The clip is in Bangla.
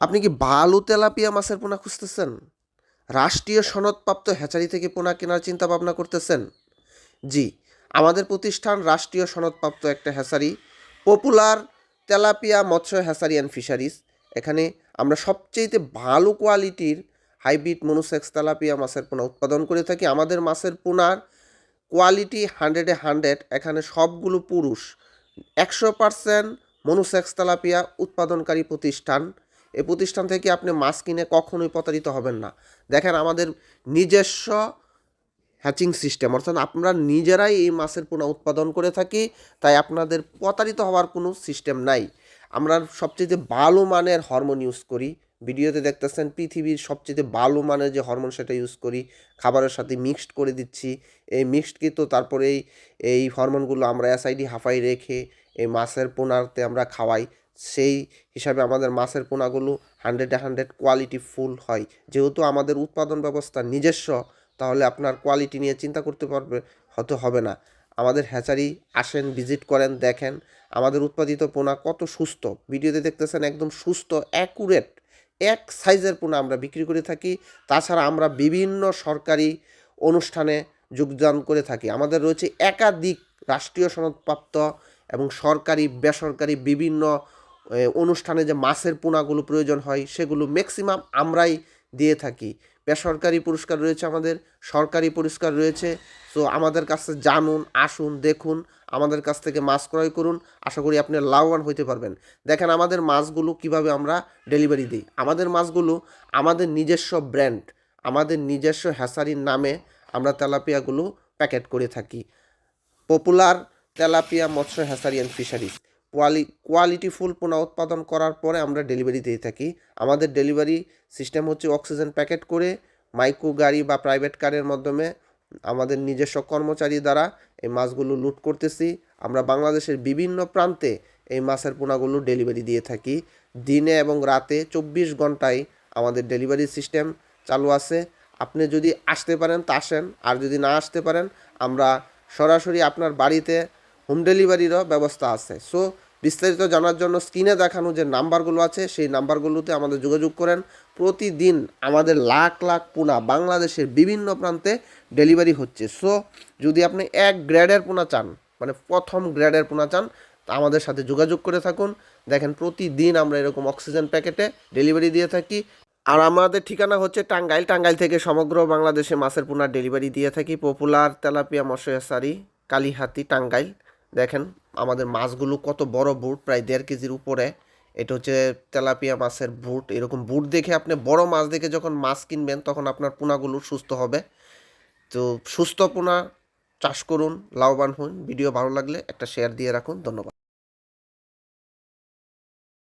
আপনি কি বালু তেলাপিয়া মাছের পোনা খুঁজতেছেন? রাষ্ট্রীয় সনদপ্রাপ্ত হ্যাচারি থেকে পোনা কেনার চিন্তা ভাবনা করতেছেন? জি, আমাদের প্রতিষ্ঠান রাষ্ট্রীয় সনদপ্রাপ্ত একটা হ্যাচারি, পপুলার তেলাপিয়া মৎস্য হ্যাচারি অ্যান্ড ফিশারিজ। এখানে আমরা সবচেয়ে ভালো কোয়ালিটির হাইব্রিড মনুসেক্স তেলাপিয়া মাছের পোনা উৎপাদন করে থাকি। আমাদের মাছের পোনার কোয়ালিটি হান্ড্রেডে হান্ড্রেড। এখানে সবগুলো পুরুষ। একশো পারসেন্ট মনুসেক্স তেলাপিয়া উৎপাদনকারী প্রতিষ্ঠান। এই প্রতিষ্ঠান থেকে আপনি মাছ কিনে কখনোই প্রতারিত হবেন না। দেখেন আমাদের নিজস্ব হ্যাচিং সিস্টেম, অর্থাৎ আমরা নিজেরাই এই মাছের পোনা উৎপাদন করে থাকি, তাই আপনাদের প্রতারিত হওয়ার কোনো সিস্টেম নাই। আমরা সবচেয়ে ভালো মানের হরমোন ইউজ করি, ভিডিওতে দেখতেছেন পৃথিবীর সবচেয়ে ভালো মানের যে হরমোন সেটা ইউজ করি, খাবারের সাথে মিক্সড করে দিচ্ছি। এই মিক্সড কিন্তু তারপরে এই এই হরমোনগুলো আমরা এসআইডি হাফাই রেখে এই মাছের পোনাতে আমরা খাওয়াই। সেই হিসাবে আমাদের মাছের পোনাগুলো হান্ড্রেডে হান্ড্রেড কোয়ালিটি ফুল হয়। যেহেতু আমাদের উৎপাদন ব্যবস্থা নিজস্ব, তাহলে আপনার কোয়ালিটি নিয়ে চিন্তা করতে পারবে হতে হবে না। আমাদের হ্যাচারি আসেন ভিজিট করেন, দেখেন, আমাদের উৎপাদিত পোনা কত সুস্থ। ভিডিওতে দেখতেছেন একদম সুস্থ অ্যাকুরেট এক সাইজের পোনা আমরা বিক্রি করে থাকি। তাছাড়া আমরা বিভিন্ন সরকারি অনুষ্ঠানে যোগদান করে থাকি। আমাদের রয়েছে একাধিক রাষ্ট্রীয় সনদপ্রাপ্ত এবং সরকারি, বেসরকারি বিভিন্ন অনুষ্ঠানে যে মাছের পোনাগুলো প্রয়োজন হয়, সেগুলো ম্যাক্সিমাম আমরাই দিয়ে থাকি। বেসরকারি পুরস্কার রয়েছে আমাদের, সরকারি পুরস্কার রয়েছে। তো আমাদের কাছে জানুন, আসুন, দেখুন, আমাদের কাছ থেকে মাছ ক্রয় করুন। আশা করি আপনি লাভবান হইতে পারবেন। দেখেন আমাদের মাছগুলো কীভাবে আমরা ডেলিভারি দিই। আমাদের মাছগুলো আমাদের নিজস্ব ব্র্যান্ড আমাদের নিজস্ব হ্যাসারির নামে আমরা তেলাপিয়াগুলো প্যাকেট করে থাকি। পপুলার তেলাপিয়া মৎস্য হ্যাসারি অ্যান্ড ফিশারিজ কোয়ালি কোয়ালিটিফুল পোনা উৎপাদন করার পরে আমরা ডেলিভারি দিয়ে থাকি। আমাদের ডেলিভারি সিস্টেম হচ্ছে অক্সিজেন প্যাকেট করে মাইক্রো গাড়ি বা প্রাইভেট কারের মাধ্যমে আমাদের নিজস্ব কর্মচারী দ্বারা এই মাছগুলো লুট করতেছি। আমরা বাংলাদেশের বিভিন্ন প্রান্তে এই মাছের পোনাগুলো ডেলিভারি দিয়ে থাকি। দিনে এবং রাতে চব্বিশ ঘন্টায় আমাদের ডেলিভারি সিস্টেম চালু আছে। আপনি যদি আসতে পারেন তা আসেন, আর যদি না আসতে পারেন, আমরা সরাসরি আপনার বাড়িতে হোম ডেলিভারিরও ব্যবস্থা আছে। সো বিস্তারিত জানার জন্য স্ক্রিনে দেখানো যে নাম্বারগুলো আছে, সেই নাম্বারগুলোতে আমাদের যোগাযোগ করেন। প্রতিদিন আমাদের লাখ লাখ পোনা বাংলাদেশের বিভিন্ন প্রান্তে ডেলিভারি হচ্ছে। সো, যদি আপনি এক গ্রেডের পোনা চান মানে প্রথম গ্রেডের পোনা চান, আমাদের সাথে যোগাযোগ করে থাকুন। দেখেন, প্রতিদিন আমরা এরকম অক্সিজেন প্যাকেটে ডেলিভারি দিয়ে থাকি। আর আমাদের ঠিকানা হচ্ছে টাঙ্গাইল। টাঙ্গাইল থেকে সমগ্র বাংলাদেশে মাছের পোনার ডেলিভারি দিয়ে থাকি। পপুলার তেলাপিয়া মশয়াসারি কালীহাতি, টাঙ্গাইল। দেখেন আমাদের মাছগুলো কত বড় বুট, প্রায় দেড় কেজির উপরে। এটা হচ্ছে তেলাপিয়া মাছের বুট। এরকম বুট দেখে আপনি বড় মাছ দেখে যখন মাছ কিনবেন, তখন আপনার পোনাগুলো সুস্থ হবে। তো সুস্থ পোনা চাষ করুন, লাভবান হন। ভিডিও ভালো লাগলে একটা শেয়ার দিয়ে রাখুন। ধন্যবাদ।